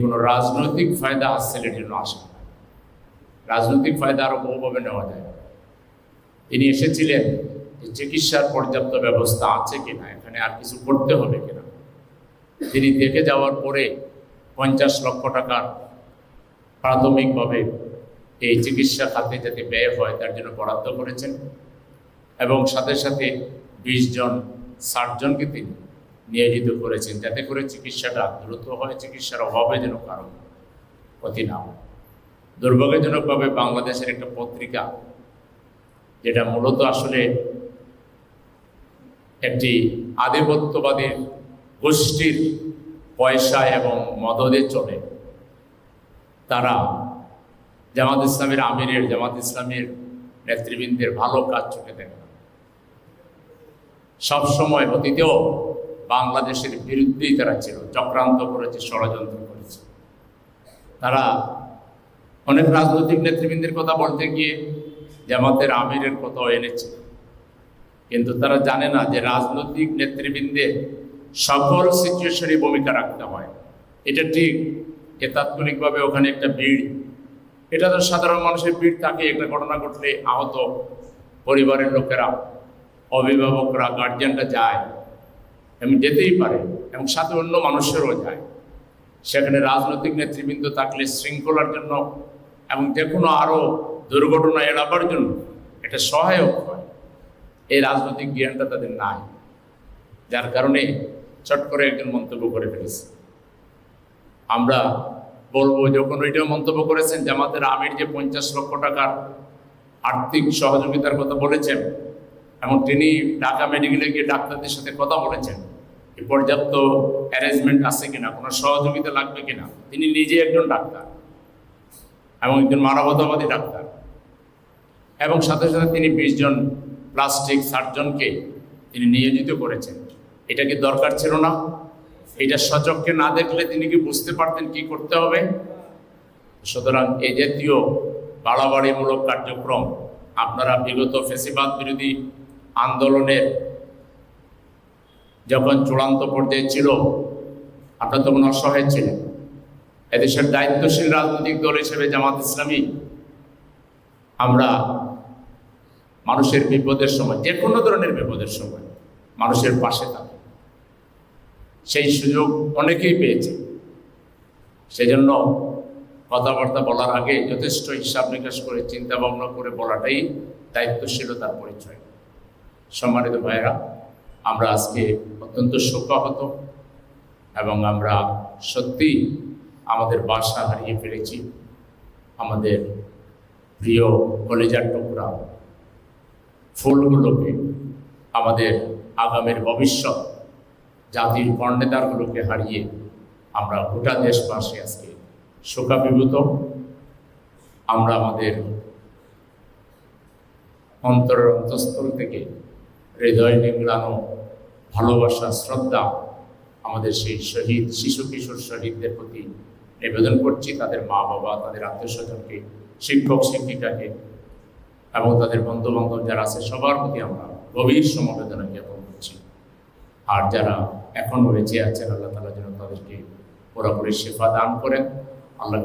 কোনো রাজনৈতিক ফায়দা হাসিলের জন্য আসে রাজনৈতিক ফায়দা আরও বহুভাবে নেওয়া যায়। তিনি এসেছিলেন যে চিকিৎসার পর্যাপ্ত ব্যবস্থা আছে কিনা, এখানে আর কিছু করতে হবে কিনা। তিনি দেখে যাওয়ার পরে পঞ্চাশ লক্ষ টাকার প্রাথমিকভাবে এই চিকিৎসা খাতে যাতে ব্যয় হয়, তার জন্য বরাদ্দ করেছেন। এবং সাথে সাথে বিশ জন ষাটজনকে তিনি নিয়োজিত করেছেন। যাতে করে চিকিৎসাটা দ্রুত হয়, চিকিৎসার অভাবে যেন কারও ক্ষতি না হয় দুর্ভাগ্যজনকভাবে বাংলাদেশের একটা পত্রিকা, যেটা মূলত আসলে একটি আধিপত্যবাদীর গোষ্ঠীর পয়সা এবং মদদে চলে। তারা জামাত ইসলামের আমিরের, জামাত ইসলামের নেতৃবৃন্দের ভালো কাজ চোখে দেখে সবসময় অতীতেও বাংলাদেশের বিরুদ্ধেই তারা ছিল, চক্রান্ত করেছে, ষড়যন্ত্র করেছে। তারা অনেক রাজনৈতিক নেতৃবৃন্দের কথা বলতে গিয়ে জামাতের আমিরের কথাও এনেছে। কিন্তু তারা জানে না যে রাজনৈতিক নেতৃবৃন্দের সকল সিচুয়েশনে ভূমিকা রাখতে হয়। এটা ঠিক যে তাৎক্ষণিকভাবে ওখানে একটা ভিড়। এটা তো সাধারণ মানুষের ভিড় থাকে, একটা ঘটনা ঘটলে আহত পরিবারের লোকেরা, অভিভাবকরা গার্জিয়ানরা যায়। এবং যেতেই পারে এবং সাথে অন্য মানুষেরও যায়। সেখানে রাজনৈতিক নেতৃবৃন্দ থাকলে শৃঙ্খলার জন্য এবং যে কোনো আরও দুর্ঘটনা এড়াবার জন্য এটা সহায়ক হয়। এই রাজনৈতিক জ্ঞানটা তাদের নাই, যার কারণে চট করে একজন মন্তব্য করে ফেলেছে। আমরা বলব যখন ওইটাও মন্তব্য করেছেন, জামাতের আমির যে পঞ্চাশ লক্ষ টাকার আর্থিক সহযোগিতার কথা বলেছেন, এবং তিনি ঢাকা মেডিকেলে গিয়ে ডাক্তারদের সাথে কথা বলেছেন পর্যাপ্ত অ্যারেঞ্জমেন্ট আছে কিনা, কোনো সহযোগিতা লাগবে কিনা, তিনি নিজে একজন ডাক্তার এবং একজন মানবতাবাদী ডাক্তার। এবং সাথে সাথে তিনি বিশ জন প্লাস্টিক সার্জনকে তিনি নিয়োজিত করেছেন। এটা কি দরকার ছিল না? এটা সচককে না দেখলে তিনি কি বুঝতে পারতেন কি করতে হবে? সুতরাং এই জাতীয় বাড়াবাড়িমূলক কার্যক্রম আপনারা বিগত ফেসিবাদ বিরোধী আন্দোলনের যখন চূড়ান্ত পর্যায়ে ছিল, আপনার তখন অসহায় ছিলেন এদেশের দায়িত্বশীল রাজনৈতিক দল হিসেবে জামাত ইসলামী, আমরা মানুষের বিপদের সময়, যে কোনো ধরনের বিপদের সময়, মানুষের পাশে থাকি। সেই সুযোগ অনেকেই পেয়েছে। সেজন্য কথাবার্তা বলার আগে যথেষ্ট হিসাব নিকাশ করে চিন্তা ভাবনা করে বলাটাই দায়িত্বশীলতার পরিচয়। সম্মানিত ভাইয়েরা আমরা আজকে অত্যন্ত শোকাহত এবং আমরা সত্যি আমাদের বাসা হারিয়ে ফেলেছি। আমাদের প্রিয় কলেজার টুকরা ফুলগুলোকে, আমাদের আগামের ভবিষ্যৎ জাতির কর্ণেদারগুলোকে হারিয়ে আমরা গোটা দেশবাসী আজকে শোকাবিভূত। আমরা আমাদের অন্তরের অন্তঃস্থল থেকে হৃদয় নিংড়ানো ভালোবাসা, শ্রদ্ধা আমাদের সেই শহীদ, শিশু কিশোর শহীদদের প্রতি নিবেদন করছি। তাদের মা বাবা, তাদের আত্মীয় স্বজনকে, শিক্ষক শিক্ষিকাকে এবং তাদের বন্ধু বান্ধব যারা আছে, সবার প্রতি আমরা গভীর সমবেদনা জ্ঞাপন করছি। আর যারা এখনও বেঁচে আছেন, আল্লাহ তালা যেন তাদেরকে পুরোপুরি সেবা দান করেন। আল্লাহ